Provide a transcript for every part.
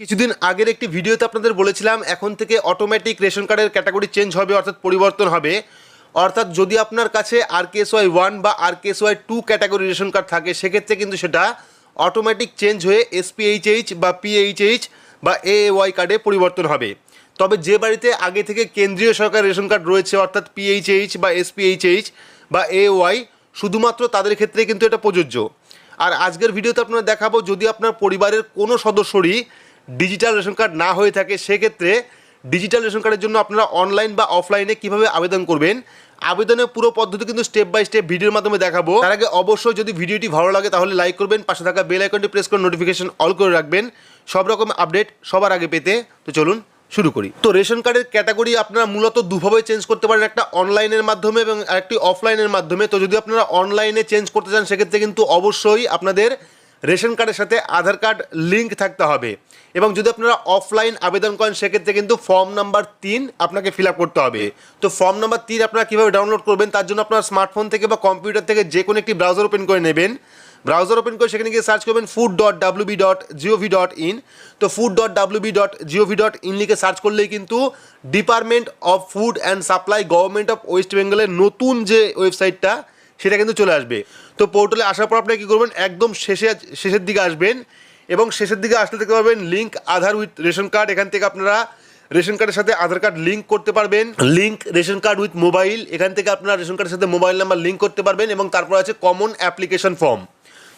কিছুদিন আগের একটি ভিডিওতে আপনাদের বলেছিলাম, এখন থেকে অটোমেটিক রেশন কার্ডের ক্যাটাগরি চেঞ্জ হবে, অর্থাৎ পরিবর্তন হবে। অর্থাৎ যদি আপনার কাছে আর কেস ওয়াই ওয়ান বা R KS Y two category ration card থাকে, সেক্ষেত্রে কিন্তু সেটা অটোমেটিক চেঞ্জ হয়ে এসপিএইচএইচ বা পিএইচএইচ বা এ ওয়াই কার্ডে পরিবর্তন হবে। তবে যে বাড়িতে আগে থেকে কেন্দ্রীয় সরকার রেশন কার্ড রয়েছে, অর্থাৎ পিএইচএইচ বা এসপিএইচএইচ বা এ ওয়াই শুধুমাত্র তাদের ক্ষেত্রে কিন্তু এটা প্রযোজ্য। আর আজকের ভিডিওতে আপনারা দেখাবো, যদি আপনার পরিবারের কোনো সদস্যরই ডিজিটাল রেশন কার্ড না হয়ে থাকে, সেক্ষেত্রে ডিজিটাল রেশন কার্ডের জন্য আপনারা অনলাইন বা অফলাইনে কীভাবে আবেদন করবেন? আবেদনের পুরো পদ্ধতি কিন্তু স্টেপ বাই স্টেপ ভিডিওর মাধ্যমে দেখাবো। তার আগে অবশ্যই যদি ভিডিওটি ভালো লাগে তাহলে লাইক করবেন, পাশে থাকা বেল আইকনটি প্রেস করে নোটিফিকেশন অল করে রাখবেন। সব রকম আপডেট সবার আগে পেতে। তো চলুন শুরু করি। তো রেশন কার্ডের ক্যাটাগরি আপনারা মূলত দুভাবে চেঞ্জ করতে পারেন, একটা অনলাইনের মাধ্যমে এবং আরেকটি অফলাইনের মাধ্যমে। তো যদি আপনারা অনলাইনে চেঞ্জ করতে চান, সেক্ষেত্রে কিন্তু অবশ্যই আপনাদের রেশন কার্ডের সাথে আধার কার্ড লিঙ্ক থাকতে হবে। এবং যদি আপনারা অফলাইন আবেদন করেন, সেক্ষেত্রে কিন্তু ফর্ম নাম্বার তিন আপনাকে ফিল আপ করতে হবে। তো ফর্ম নাম্বার তিন আপনারা কীভাবে ডাউনলোড করবেন, তার জন্য আপনার স্মার্টফোন থেকে বা কম্পিউটার থেকে যে কোনো একটি ব্রাউজার ওপেন করে নেবেন। ব্রাউজার ওপেন করে সেখানে গিয়ে সার্চ করবেন food dot W B dot G O V dot in তো food dot W B dot G O V dot in লিখে সার্চ করলেই কিন্তু department of food and supply government of west বেঙ্গলের নতুন যে ওয়েবসাইটটা সেটা কিন্তু চলে আসবে। তো পোর্টালে আসার পর আপনি কী করবেন? একদম শেষে শেষের দিকে আসবেন এবং শেষের দিকে আসলে দেখতে পাবেন link Aadhaar with ration card এখান থেকে আপনারা রেশন কার্ডের সাথে আধার কার্ড লিঙ্ক করতে পারবেন। Link ration card with mobile এখান থেকে আপনারা রেশন কার্ডের সাথে মোবাইল নাম্বার লিঙ্ক করতে পারবেন এবং তারপর আছে কমন অ্যাপ্লিকেশন ফর্ম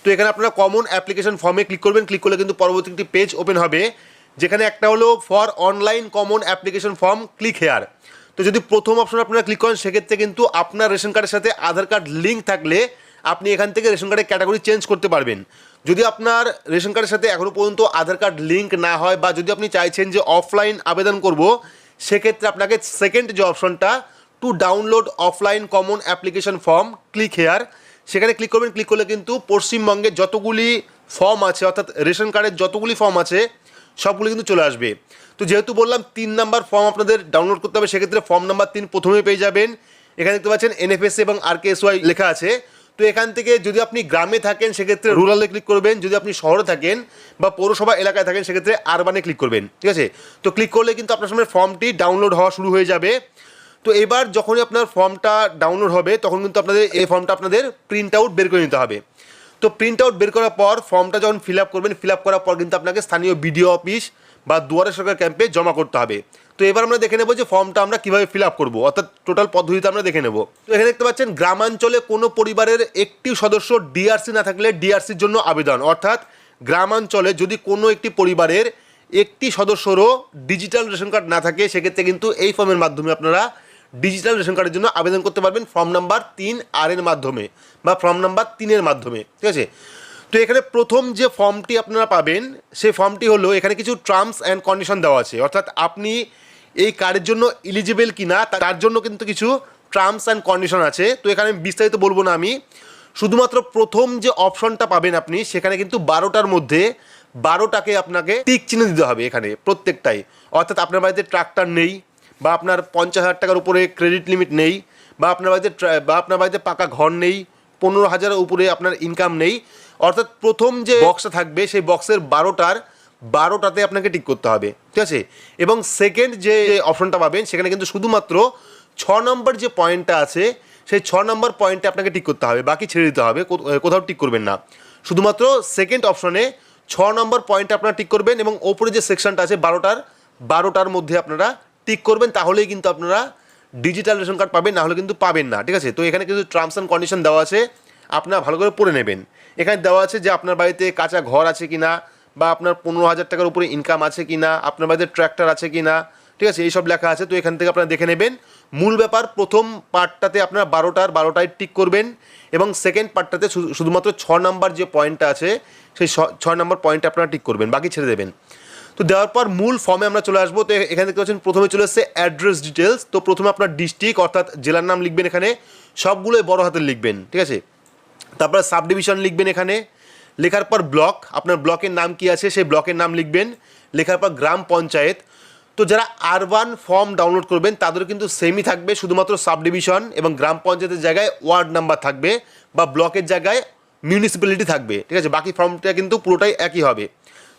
তো এখানে আপনারা কমন অ্যাপ্লিকেশন ফর্মে ক্লিক করবেন। ক্লিক করলে কিন্তু পরবর্তী একটি পেজ ওপেন হবে। যেখানে একটা হলো for online common application form click here তো যদি প্রথম অপশন আপনারা ক্লিক করেন, সেক্ষেত্রে কিন্তু আপনার রেশন কার্ডের সাথে আধার কার্ড লিঙ্ক থাকলে আপনি এখান থেকে রেশন কার্ডের ক্যাটাগরি চেঞ্জ করতে পারবেন। যদি আপনার রেশন কার্ডের সাথে এখনও পর্যন্ত আধার কার্ড লিঙ্ক না হয় বা যদি আপনি চাইছেন যে অফলাইন আবেদন করব, সেক্ষেত্রে আপনাকে সেকেন্ড যে অপশনটা to download offline common application form click here সেখানে ক্লিক করবেন ক্লিক করলে কিন্তু পশ্চিমবঙ্গে যতগুলি ফর্ম আছে, অর্থাৎ রেশন কার্ডের যতগুলি ফর্ম আছে সবগুলো কিন্তু চলে আসবে। তো যেহেতু বললাম তিন নাম্বার ফর্ম আপনাদের ডাউনলোড করতে হবে, সেক্ষেত্রে ফর্ম নাম্বার তিন প্রথমেই পেয়ে যাবেন। এখানে দেখতে পাচ্ছেন এনএফএস এবং আর ওয়াই লেখা আছে। তো এখান থেকে যদি আপনি গ্রামে থাকেন, সেক্ষেত্রে রুরালে ক্লিক করবেন। যদি আপনি শহরে থাকেন বা পৌরসভা এলাকায় থাকেন, সেক্ষেত্রে আরবানে ক্লিক করবেন। ঠিক আছে? তো ক্লিক করলে কিন্তু আপনার সামনে ফর্মটি ডাউনলোড হওয়া শুরু হয়ে যাবে। তো এবার যখনই আপনার ফর্মটা ডাউনলোড হবে, তখন কিন্তু আপনাদের এই ফর্মটা আপনাদের প্রিন্ট আউট বের করে নিতে হবে। তো প্রিন্ট আউট বের করার পর ফর্মটা যখন ফিল আপ করবেন ফিল আপ করার পর কিন্তু আপনাকে স্থানীয় বিডিও অফিস বা দুয়ারে সরকার ক্যাম্পে জমা করতে হবে। তো এবার আমরা দেখে নেব যে ফর্মটা আমরা কীভাবে ফিল আপ করব, অর্থাৎ টোটাল পদ্ধতিতে আমরা দেখে নেব। তো এখানে দেখতে পাচ্ছেন, গ্রামাঞ্চলে কোনো পরিবারের একটি সদস্য ডিআরসি না থাকলে ডিআরসির জন্য আবেদন। অর্থাৎ গ্রামাঞ্চলে যদি কোনো একটি পরিবারের একটি সদস্যরও ডিজিটাল রেশন কার্ড না থাকে, সেক্ষেত্রে কিন্তু এই ফর্মের মাধ্যমে আপনারা ডিজিটাল রেশন কার্ডের জন্য আবেদন করতে পারবেন ফর্ম নাম্বার তিন আর এর মাধ্যমে বা ফর্ম নাম্বার তিনের মাধ্যমে, ঠিক আছে? তো এখানে প্রথম যে ফর্মটি আপনারা পাবেন, সেই ফর্মটি হলো এখানে কিছু টার্মস অ্যান্ড কন্ডিশন দেওয়া আছে। অর্থাৎ আপনি এই কার্ডের জন্য এলিজিবল কি না তার জন্য কিন্তু কিছু টার্মস অ্যান্ড কন্ডিশন আছে। তো এখানে বিস্তারিত বলব না আমি। শুধুমাত্র প্রথম যে অপশনটা পাবেন আপনি, সেখানে কিন্তু বারোটার মধ্যে বারোটাকে আপনাকে টিক চিহ্ন দিতে হবে এখানে প্রত্যেকটাই। অর্থাৎ আপনার বাড়িতে ট্রাক্টর নেই বা আপনার পঞ্চাশ হাজার টাকার উপরে ক্রেডিট লিমিট নেই, বা আপনার বাড়িতে বা আপনার বাড়িতে পাকা ঘর নেই, পনেরো হাজারের উপরে আপনার ইনকাম নেই, অর্থাৎ প্রথম যে বক্সটা থাকবে সেই বক্সের বারোটার বারোটাতে আপনাকে টিক করতে হবে, ঠিক আছে? এবং সেকেন্ড যে অপশনটা পাবেন, সেখানে কিন্তু শুধুমাত্র ছ নম্বর যে পয়েন্টটা আছে, সেই ছ নম্বর পয়েন্টে আপনাকে টিক করতে হবে, বাকি ছেড়ে দিতে হবে কোথাও টিক করবেন না। শুধুমাত্র সেকেন্ড অপশনে ছ নম্বর পয়েন্টে আপনারা টিক করবেন এবং ওপরে যে সেকশনটা আছে, বারোটার বারোটার মধ্যে আপনারা টিক করবেন, তাহলেই কিন্তু আপনারা ডিজিটাল রেশন কার্ড পাবেন না হলে কিন্তু পাবেন না, ঠিক আছে? তো এখানে কিন্তু টার্মস অ্যান্ড কন্ডিশন দেওয়া আছে, আপনারা ভালো করে পড়ে নেবেন। এখানে দেওয়া আছে যে আপনার বাড়িতে কাঁচা ঘর আছে কি না বা আপনার পনেরো হাজার টাকার উপরে ইনকাম আছে কি না আপনার বাড়িতে ট্র্যাক্টর আছে কি না ঠিক আছে? এইসব লেখা আছে, তো এখান থেকে আপনারা দেখে নেবেন। মূল ব্যাপার, প্রথম পার্টটাতে আপনারা বারোটার বারোটায় টিক করবেন, এবং সেকেন্ড পার্টটাতে শুধু- শুধুমাত্র ছ নাম্বার যে পয়েন্টটা আছে, সেই ছ- নম্বর পয়েন্টটা আপনারা টিক করবেন, বাকি ছেড়ে দেবেন। তো দেওয়ার পর মূল ফর্মে আমরা চলে আসব। তো এখানে দেখতে পাচ্ছেন, প্রথমে চলে এসছে অ্যাড্রেস ডিটেলস তো প্রথমে আপনার ডিস্ট্রিক্ট অর্থাৎ জেলার নাম লিখবেন এখানে। সবগুলোই বড় হাতের লিখবেন, ঠিক আছে? তারপরে সাব ডিভিশন লিখবেন এখানে। লেখার পর ব্লক আপনার ব্লকের নাম কি আছে, সেই ব্লকের নাম লিখবেন। লেখার পর গ্রাম পঞ্চায়েত। তো যারা আরবান ফর্ম ডাউনলোড করবেন তাদের কিন্তু সেমই থাকবে, শুধুমাত্র সাব ডিভিশন এবং গ্রাম পঞ্চায়েতের জায়গায় ওয়ার্ড নাম্বার থাকবে বা ব্লকের জায়গায় মিউনিসিপ্যালিটি থাকবে, ঠিক আছে? বাকি ফর্মটা কিন্তু পুরোটাই একই হবে।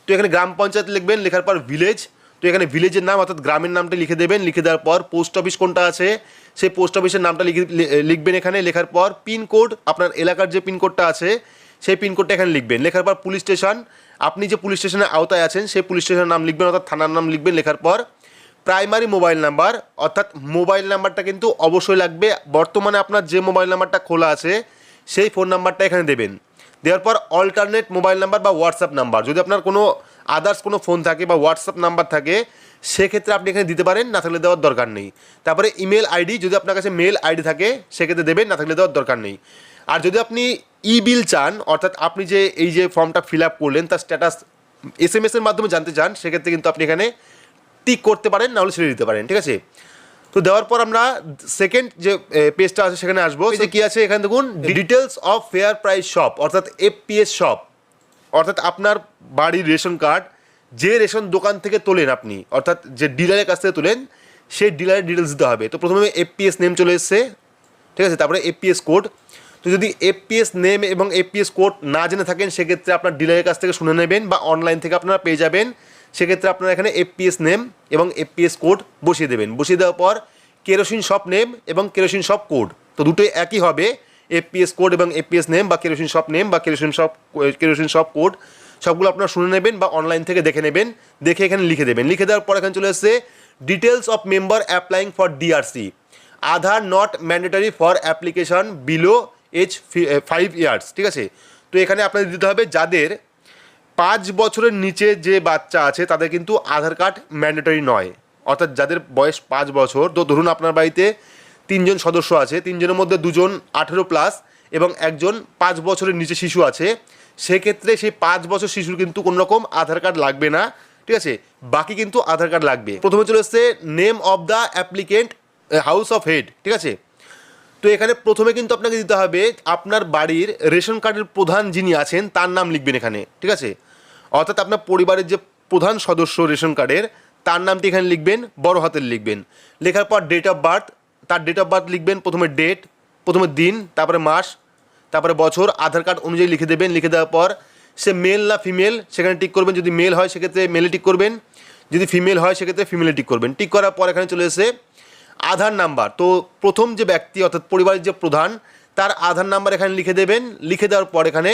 তো এখানে গ্রাম পঞ্চায়েত লিখবেন, লেখার পর ভিলেজ তো এখানে ভিলেজের নাম অর্থাৎ গ্রামের নামটা লিখে দেবেন, লিখে দেওয়ার পর পোস্ট অফিস কোনটা আছে, সেই পোস্ট অফিসের নামটা লিখে লিখবেন এখানে, লেখার পর পিনকোড আপনার এলাকার যে পিনকোডটা আছে, সেই পিনকোডটা এখানে লিখবেন। লেখার পর পুলিশ স্টেশন আপনি যে পুলিশ স্টেশনের আওতায় আছেন, সেই পুলিশ স্টেশনের নাম লিখবেন, অর্থাৎ থানার নাম লিখবেন, লেখার পর প্রাইমারি মোবাইল নাম্বার অর্থাৎ মোবাইল নাম্বারটা কিন্তু অবশ্যই লাগবে। বর্তমানে আপনার যে মোবাইল নাম্বারটা খোলা আছে, সেই ফোন নাম্বারটা এখানে দেবেন। দেওয়ার পর অল্টারনেট মোবাইল নাম্বার বা হোয়াটসঅ্যাপ নাম্বার যদি আপনার কোনো আদার্স কোনো ফোন থাকে বা হোয়াটসঅ্যাপ নাম্বার থাকে, সেক্ষেত্রে আপনি এখানে দিতে পারেন, না থাকলে দেওয়ার দরকার নেই। তারপরে ইমেল আইডি যদি আপনার কাছে মেল আইডি থাকে, সেক্ষেত্রে দেবেন, না থাকলে দেওয়ার দরকার নেই। আর যদি আপনি ই বিল চান, অর্থাৎ আপনি যে, এই যে ফর্মটা ফিল আপ করলেন, তার স্ট্যাটাস এস এম এসের মাধ্যমে জানতে চান, সেক্ষেত্রে কিন্তু আপনি এখানে টিক করতে পারেন নাহলে ছেড়ে দিতে পারেন, ঠিক আছে? তো দেওয়ার পর আমরা সেকেন্ড যে পেজটা আছে সেখানে আসব। যে কি আছে এখানে দেখুন details of fair price shop অর্থাৎ এফপিএস শপ অর্থাৎ আপনার বাড়ির রেশন কার্ড যে রেশন দোকান থেকে তোলেন আপনি অর্থাৎ যে ডিলারের কাছ থেকে তোলেন সেই ডিলারের ডিটেলস দিতে হবে। তো প্রথমে এফপিএস নেম চলে এসছে ঠিক আছে? তারপরে এফপিএস কোড তো যদি এফপিএস নেম এবং এফপিএস কোড না জেনে থাকেন সেক্ষেত্রে আপনার ডিলারের কাছ থেকে শুনে নেবেন বা অনলাইন থেকে আপনারা পেয়ে যাবেন। সেক্ষেত্রে আপনারা এখানে এফপিএস নেম এবং এফপিএস কোড বসিয়ে দেবেন। বসিয়ে দেওয়ার পর কেরোসিন শপ নেম এবং কেরোসিন শপ কোড তো দুটোই একই হবে এফপিএস কোড এবং এফপিএস নেম বা কেরোসিন শপ নেম বা kerosene shop kerosene shop code সবগুলো আপনারা শুনে নেবেন বা অনলাইন থেকে দেখে নেবেন, দেখে এখানে লিখে দেবেন। লিখে দেওয়ার পর এখানে চলে এসছে details of member applying for DRC Aadhaar not mandatory for application below age five years ঠিক আছে? তো এখানে আপনাদের দিতে হবে যাদের পাঁচ বছরের নিচে যে বাচ্চা আছে, তাদের কিন্তু আধার কার্ড ম্যান্ডেটরি নয়। অর্থাৎ যাদের বয়স পাঁচ বছর, তো ধরুন আপনার বাড়িতে তিনজন সদস্য আছে, তিনজনের মধ্যে দুজন আঠেরো প্লাস এবং একজন পাঁচ বছরের নিচে শিশু আছে, সেক্ষেত্রে সেই পাঁচ বছর শিশুর কিন্তু কোনো রকম আধার কার্ড লাগবে না, ঠিক আছে? বাকি কিন্তু আধার কার্ড লাগবে। প্রথমে চলে এসছে name of the applicant house of head ঠিক আছে? তো এখানে প্রথমে কিন্তু আপনাকে দিতে হবে, আপনার বাড়ির রেশন কার্ডের প্রধান যিনি আছেন, তার নাম লিখবেন এখানে, ঠিক আছে? অর্থাৎ আপনার পরিবারের যে প্রধান সদস্য রেশন কার্ডের, তার নামটি এখানে লিখবেন, বড় হাতের লিখবেন। লেখার পর ডেট অফ বার্থ তার ডেট অফ বার্থ লিখবেন, প্রথমে ডেট প্রথমে দিন, তারপরে মাস, তারপরে বছর, আধার কার্ড অনুযায়ী লিখে দেবেন, লিখে দেওয়ার পর সে মেল না ফিমেল সেখানে টিক করবেন, যদি মেল হয়, সেক্ষেত্রে মেলে টিক করবেন, যদি ফিমেল হয়, সেক্ষেত্রে ফিমেলে টিক করবেন। টিক করার পর এখানে চলে এসে আধার নাম্বার। তো প্রথম যে ব্যক্তি, অর্থাৎ পরিবারের যে প্রধান, তার আধার নাম্বার এখানে লিখে দেবেন, লিখে দেওয়ার পর এখানে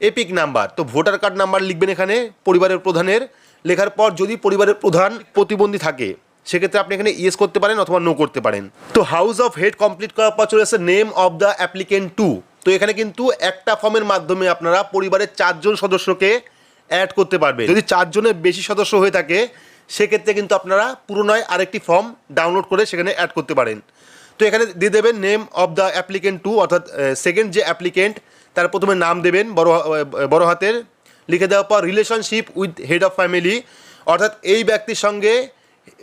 এপিক নাম্বার। তো ভোটার কার্ড নাম্বার লিখবেন এখানে পরিবারের প্রধানের। লেখার পর যদি পরিবারের প্রধান প্রতিবন্ধী থাকে, সেক্ষেত্রে আপনি এখানে ইয়েস করতে পারেন অথবা নো করতে পারেন। তো হাউস অফ হেড কমপ্লিট করার পর চলে আসছে name of the applicant two. তো এখানে কিন্তু একটা ফর্মের মাধ্যমে আপনারা পরিবারের চারজন সদস্যকে অ্যাড করতে পারবে যদি চারজনের বেশি সদস্য হয়ে থাকে, সেক্ষেত্রে কিন্তু আপনারা পুরোনয় আরেকটি ফর্ম ডাউনলোড করে সেখানে অ্যাড করতে পারেন। তো এখানে দিয়ে দেবেন name of the applicant two, অর্থাৎ সেকেন্ড যে অ্যাপ্লিকেন্ট তার প্রথমে নাম দেবেন বড় বড় হাতের। লিখে দেওয়ার পর relationship with head of family অর্থাৎ এই ব্যক্তির সঙ্গে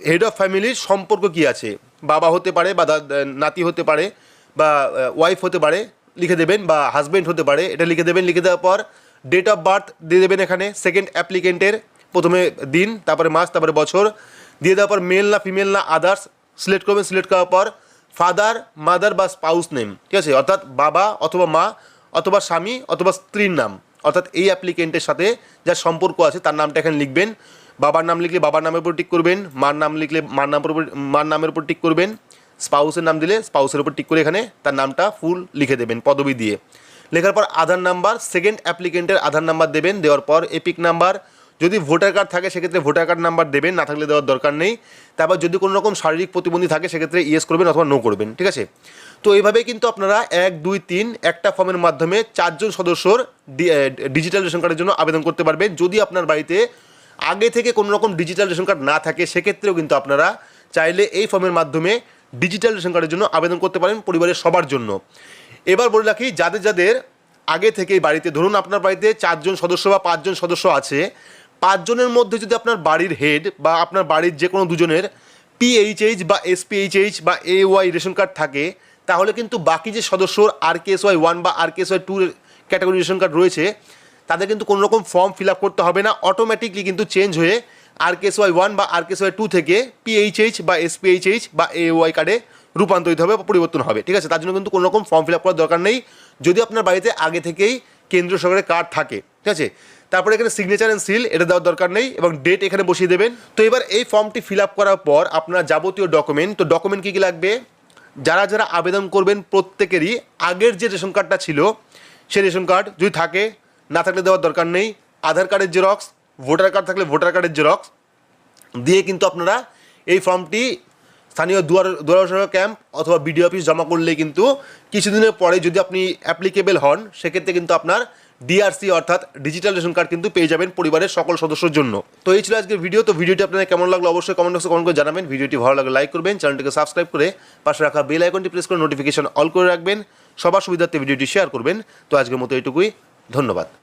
হেড অফ ফ্যামিলির সম্পর্ক কী আছে? বাবা হতে পারে বা নাতি হতে পারে বা ওয়াইফ হতে পারে, লিখে দেবেন বা হাজব্যান্ড হতে পারে, এটা লিখে দেবেন। লিখে দেওয়ার পর ডেট অফ বার্থ দিয়ে দেবেন এখানে সেকেন্ড অ্যাপ্লিকেন্টের প্রথমে দিন, তারপরে মাস, তারপরে বছর। দিয়ে দেওয়ার পর মেল না ফিমেল না আদার্স সিলেক্ট করবেন। সিলেক্ট করার পর ফাদার মাদার বা স্পাউস নেম ঠিক আছে? অর্থাৎ বাবা অথবা মা অথবা স্বামী অথবা স্ত্রীর নাম। অর্থাৎ এই অ্যাপ্লিকেন্টের সাথে যার সম্পর্ক আছে তার নামটা এখানে লিখবেন। বাবার নাম লিখলে বাবার নামের উপর টিক করবেন, মার নাম লিখলে মার নামের উপর মার নামের উপর টিক করবেন। স্পাউসের নাম দিলে স্পাউসের উপর টিক করে এখানে তার নামটা ফুল লিখে দেবেন পদবি দিয়ে। লেখার পর আধার নাম্বার সেকেন্ড অ্যাপ্লিকেন্টের আধার নাম্বার দেবেন। দেওয়ার পর এপিক নাম্বার যদি ভোটার কার্ড থাকে, সেক্ষেত্রে ভোটার কার্ড নাম্বার দেবেন, না থাকলে দেওয়ার দরকার নেই। তারপর যদি কোনো রকম শারীরিক প্রতিবন্ধী থাকে, সেক্ষেত্রে ইয়েস করবেন অথবা নো করবেন, ঠিক আছে? তো এইভাবেই কিন্তু আপনারা এক, দুই, তিন একটা ফর্মের মাধ্যমে চারজন সদস্যর ডিজিটাল রেশন কার্ডের জন্য আবেদন করতে পারবেন। যদি আপনার বাড়িতে আগে থেকে কোনো রকম ডিজিটাল রেশন কার্ড না থাকে, সেক্ষেত্রেও কিন্তু আপনারা চাইলে এই ফর্মের মাধ্যমে ডিজিটাল রেশন কার্ডের জন্য আবেদন করতে পারেন পরিবারের সবার জন্য। এবার বলে রাখি, যাদের যাদের আগে থেকেই বাড়িতে, ধরুন আপনার বাড়িতে চারজন সদস্য বা পাঁচজন সদস্য আছে পাঁচজনের মধ্যে যদি আপনার বাড়ির হেড বা আপনার বাড়ির যে কোনো দুজনের পিএইচএইচ বা এসপিএইচএইচ বা এ ওয়াই রেশন কার্ড থাকে, তাহলে কিন্তু বাকি যে সদস্যর আর কেএস ওয়াই ওয়ান বা R K S Y two category ration card রয়েছে, তাদের কিন্তু কোনো রকম ফর্ম ফিল আপ করতে হবে না। অটোমেটিকলি কিন্তু চেঞ্জ হয়ে আর কেএস ওয়াই ওয়ান বা আর কেএস ওয়াই টু থেকে পিএইচএইচ বা এসপিএইচএইচ বা এ ওয়াই কার্ডে রূপান্তরিত হবে বা পরিবর্তন হবে। ঠিক আছে? তার জন্য কিন্তু কোনো রকম ফর্ম ফিল আপ করার দরকার নেই। যদি আপনার বাড়িতে আগে থেকেই কেন্দ্র সরকারের কার্ড থাকে, ঠিক আছে? তারপরে এখানে সিগনেচার অ্যান্ড সিল এটা দেওয়ার দরকার নেই, এবং ডেট এখানে বসিয়ে দেবেন। তো এবার এই ফর্মটি ফিল আপ করার পর আপনার যাবতীয় ডকুমেন্ট তো ডকুমেন্ট কী কী লাগবে? যারা যারা আবেদন করবেন প্রত্যেকেরই আগের যে রেশন কার্ডটা ছিল, সেই রেশন কার্ড যদি থাকে, না থাকলে দেওয়ার দরকার নেই। আধার কার্ডের জেরক্স ভোটার কার্ড থাকলে ভোটার কার্ডের জেরক্স দিয়ে কিন্তু আপনারা এই ফর্মটি স্থানীয় দুয়ার দুয়ার ক্যাম্প অথবা বিডিও অফিস জমা করলে কিন্তু কিছুদিনের পরে যদি আপনি অ্যাপ্লিকেবেল হন, সেক্ষেত্রে কিন্তু আপনার ডিআরসি অর্থাৎ ডিজিটাল রেশন কার্ড কিন্তু পেয়ে যাবেন পরিবারের সকল সদস্যর জন্য। তো এই ছিল আজকের ভিডিও তো ভিডিওটি আপনাদের কেমন লাগল অবশ্যই কমেন্ট বক্সে কমেন্ট করে জানাবেন। ভিডিওটি ভালো লাগলে লাইক করবেন চ্যানেলটিকে সাবস্ক্রাইব করে পাশে রাখা বেল আইকনটি প্রেস করে নোটিফিকেশন অল করে রাখবেন। সবার সুবিধার্থে ভিডিওটি শেয়ার করবেন। তো আজকের মতো এটুকুই ধন্যবাদ।